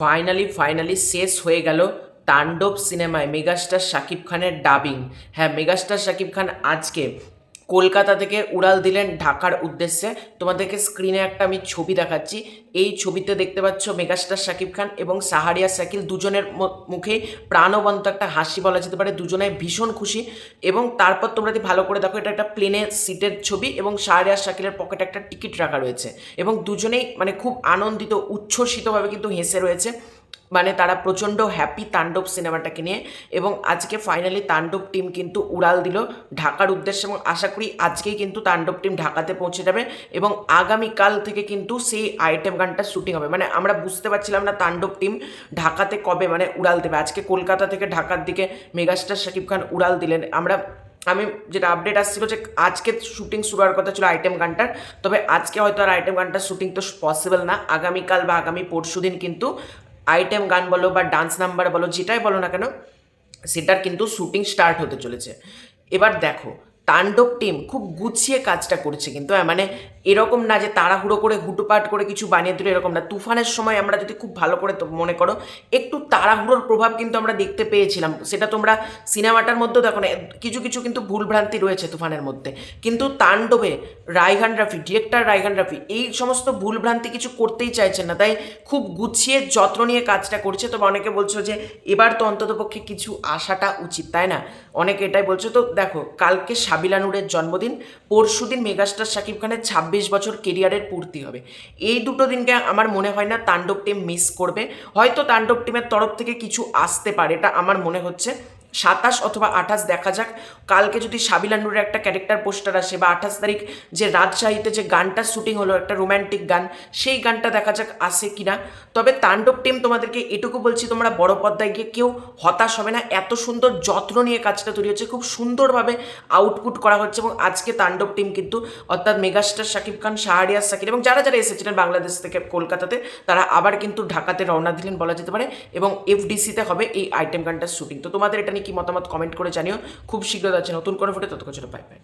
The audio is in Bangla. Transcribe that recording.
ফাইনালি ফাইনালি শেষ হয়ে গেল তাণ্ডব সিনেমায় মেগাস্টার শাকিব খানের ডাবিং হ্যাঁ মেগাস্টার শাকিব খান আজকে কলকাতা থেকে উড়াল দিলেন ঢাকার উদ্দেশ্যে। তোমাদেরকে স্ক্রিনে একটা আমি ছবি দেখাচ্ছি। এই ছবিতে দেখতে পাচ্ছ মেগাস্টার শাকিব খান এবং সাহারিয়া শাকিল দুজনের ম- মুখেই প্রাণবন্ত একটা হাসি বলা যেতে পারে। দুজনে ভীষণ খুশি এবং তারপর তোমরা যদি ভালো করে দেখো, এটা একটা প্লেনের সিটের ছবি এবং সাহারিয়া শাকিলের পকেটে একটা টিকিট রাখা রয়েছে এবং দুজনেই মানে খুব আনন্দিত, উচ্ছ্বসিতভাবে কিন্তু হেসে রয়েছে। মানে তারা প্রচণ্ড হ্যাপি তাণ্ডব সিনেমাটাকে নিয়ে এবং আজকে ফাইনালি তাণ্ডব টিম কিন্তু উড়াল দিল ঢাকার উদ্দেশ্যে এবং আশা করি আজকেই কিন্তু তাণ্ডব টিম ঢাকাতে পৌঁছে যাবে এবং আগামীকাল থেকে কিন্তু সেই আইটেম গানটা শুটিং হবে। মানে আমরা বুঝতে পারছিলাম না তাণ্ডব টিম ঢাকাতে কবে মানে উড়াল দেবে। আজকে কলকাতা থেকে ঢাকার দিকে মেগাস্টার শাকিব খান উড়াল দিলেন। আমরা, আমি যেটা আপডেট আসছিল যে আজকে শুটিং শুরু হওয়ার কথা ছিল আইটেম গানটার, তবে আজকে হয়তো আর আইটেম গানটার শুটিং তো পসিবল না। আগামীকাল বা আগামী পরশু দিন কিন্তু আইটেম গান বলো বা ডান্স নাম্বার বলো, যেটাই বলো না কেন, সেটার কিন্তু শ্যুটিং স্টার্ট হতে চলেছে। এবার দেখো তাণ্ডব টিম খুব গুছিয়ে কাজটা করছে কিন্তু হ্যাঁ, মানে এরকম না যে তাড়াহুড়ো করে হুটোপাট করে কিছু বানিয়ে দিল এরকম না। তুফানের সময় আমরা যদি খুব ভালো করে মনে করো একটু তাড়াহুড়োর প্রভাব কিন্তু আমরা দেখতে পেয়েছিলাম। সেটা তোমরা সিনেমাটার মধ্যেও দেখো না কিছু কিছু কিন্তু ভুলভ্রান্তি রয়েছে তুফানের মধ্যে। কিন্তু তাণ্ডবে রায়হান রাফি ডিরেক্টর রায়হান রাফি এই সমস্ত ভুলভ্রান্তি কিছু করতেই চাইছেন না। তাই খুব গুছিয়ে যত্ন নিয়ে কাজটা করছে। তবে অনেকে বলছো যে এবার তো অন্ততপক্ষে কিছু আসাটা উচিত তাই না? অনেকে এটাই বলছো তো দেখো কালকে সাবিলানুরের জন্মদিন পরশু দিন মেগাস্টার শাকিব খানের ছাব্বিশ বছর কেরিয়ারের পূর্তি হবে। এই দুটো দিনকে আমার মনে হয় না তাণ্ডব টিম মিস করবে। হয়তো তাণ্ডব টিমের তরফ থেকে কিছু আসতে পারে, এটা আমার মনে হচ্ছে। সাতাশ অথবা আঠাশ দেখা যাক। কালকে যদি সাবিলানুরের একটা ক্যারেক্টার পোস্টার আসে বা আঠাশ তারিখ যে রাজশাহীতে যে গানটা শুটিং হলো, একটা রোম্যান্টিক গান, সেই গানটা দেখা যাক আসে কিনা। তবে তাণ্ডব টিম তোমাদেরকে এটুকু বলছি, তোমরা বড় পর্দায় গিয়ে কেউ হতাশ হবে না। এত সুন্দর যত্ন নিয়ে কাজটা তৈরি হচ্ছে, খুব সুন্দরভাবে আউটপুট করা হচ্ছে এবং আজকে তাণ্ডব টিম কিন্তু অর্থাৎ মেগাস্টার শাকিব খান, শাহরিয়ার শাকির এবং যারা যারা এসেছিলেন বাংলাদেশ থেকে কলকাতাতে, তারা আবার কিন্তু ঢাকাতে রওনা দিলেন বলা যেতে পারে এবং এফডিসিতে হবে এই আইটেম গানটার শুটিং তো তোমাদের এটা কি মতামত কমেন্ট করে জানিও। খুব শীঘ্র যাচ্ছে নতুন করে ফুটে ততক্ষণ পাই পাই